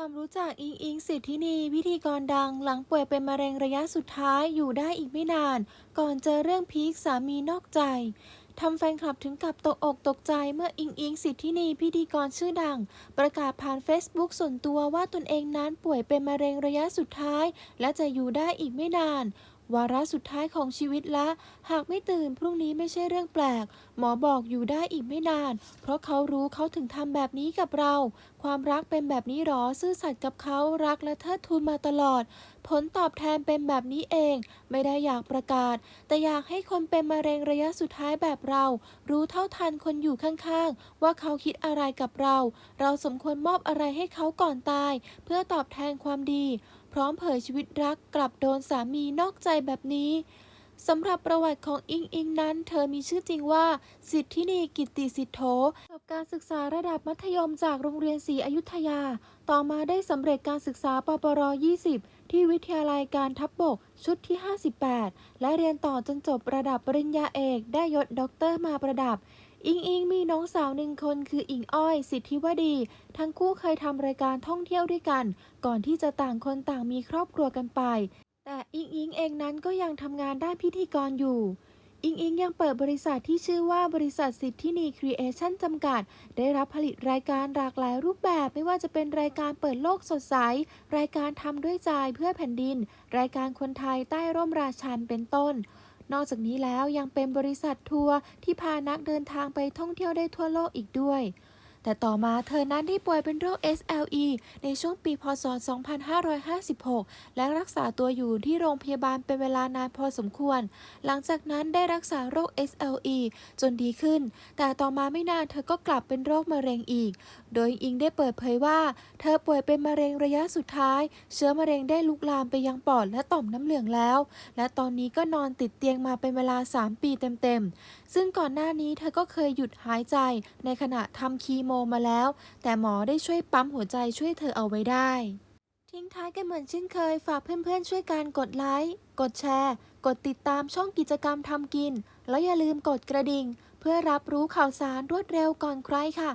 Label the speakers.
Speaker 1: ความรู้จักอิงอิงสิทธินีพิธีกรดังหลังป่วยเป็นมะเร็งระยะสุดท้ายอยู่ได้อีกไม่นาน ก่อนเจอเรื่องพีคสามีนอกใจทำแฟนคลับถึงกับตกอกตกใจเมื่ออิงอิงสิทธินีพิธีกรชื่อดัง ประกาศผ่านเฟซบุ๊กส่วนตัวว่าตนเองนั้นป่วยเป็นมะเร็งระยะสุดท้าย และจะอยู่ได้อีกไม่นาน วาระสุดท้ายของชีวิตละ หากไม่ตื่นพรุ่งนี้ไม่ใช่เรื่องแปลก หมอบอกอยู่ได้อีกไม่นาน เพราะเขารู้เขาถึงทำแบบนี้กับเรา ความรักเป็นแบบนี้หรอ ซื่อสัตย์กับเขารักและเทิดทูนมาตลอด ผลตอบแทนเป็นแบบนี้เอง ไม่ได้อยากประกาศ แต่อยากให้คนเป็นมะเร็งระยะสุดท้ายแบบเรา รู้เท่าทันคนอยู่ข้างๆ ว่าเขาคิดอะไรกับเรา เราสมควรมอบอะไรให้เขาก่อนตาย เพื่อตอบแทนความดี ร้อมเผยชีวิตรักกลับโดนสามีนอกใจแบบนี้สำหรับประวัติของอิงอิงนั้น เธอมีชื่อจริงว่า สิทธินีกิตติสิทโธจบการศึกษาระดับมัธยมจากโรงเรียนศรีอยุธยา ต่อมาได้สำเร็จการศึกษาปปร 20 ที่วิทยาลัยการทัพบบกชุดที่ 58 และเรียนต่อจนจบระดับปริญญาเอกได้ยศด็อกเตอร์มาประดับ อิงอิงมีน้องสาวหนึ่งคนคืออิงอ้อย สิทธิวดี ทั้งคู่เคยทำรายการท่องเที่ยวด้วยกัน ก่อนที่จะต่างคนต่างมีครอบครัวกันไป แต่อิงอิงเองนั้นก็ยังทำงานด้านพิธีกรอยู่ อิงอิงยังเปิดบริษัทที่ชื่อว่าบริษัทสิทธินีครีเอชั่นจำกัด ได้รับผลิตรายการหลากหลายรูปแบบไม่ว่าจะเป็นรายการเปิดโลกสดใส รายการทำด้วยใจเพื่อแผ่นดิน รายการคนไทยใต้ร่มราชันเป็นต้น นอกจากนี้แล้วยังเป็นบริษัททัวร์ที่พานักเดินทางไปท่องเที่ยวได้ทั่วโลกอีกด้วย แต่ต่อมาเธอนั้นได้ป่วยเป็นโรค SLE ในช่วงปีพศ 2556 และรักษาตัวอยู่ที่โรงพยาบาลเป็นเวลานานพอสมควร หลังจากนั้นได้รักษาโรค SLE จนดีขึ้น แต่ต่อมาไม่นานเธอก็กลับเป็นโรคมะเร็งอีก โดยอิงได้เปิดเผยว่า เธอป่วยเป็นมะเร็งระยะสุดท้าย เชื้อมะเร็งได้ลุกลามไปยังปอดและต่อมน้ำเหลืองแล้ว และตอนนี้ก็นอนติดเตียงมาเป็นเวลา 3 ปีเต็มๆ ซึ่งก่อนหน้านี้เธอก็เคยหยุดหายใจในขณะทำคีโมมาแล้ว แต่หมอได้ช่วยปั๊มหัวใจช่วยเธอเอาไว้ได้ ทิ้งท้ายกันเหมือนเช่นเคย ฝากเพื่อนๆช่วยการกดไลค์ กดแชร์ กดติดตามช่องกิจกรรมทำกิน แล้วอย่าลืมกดกระดิ่ง เพื่อรับรู้ข่าวสารรวดเร็วก่อนใครค่ะ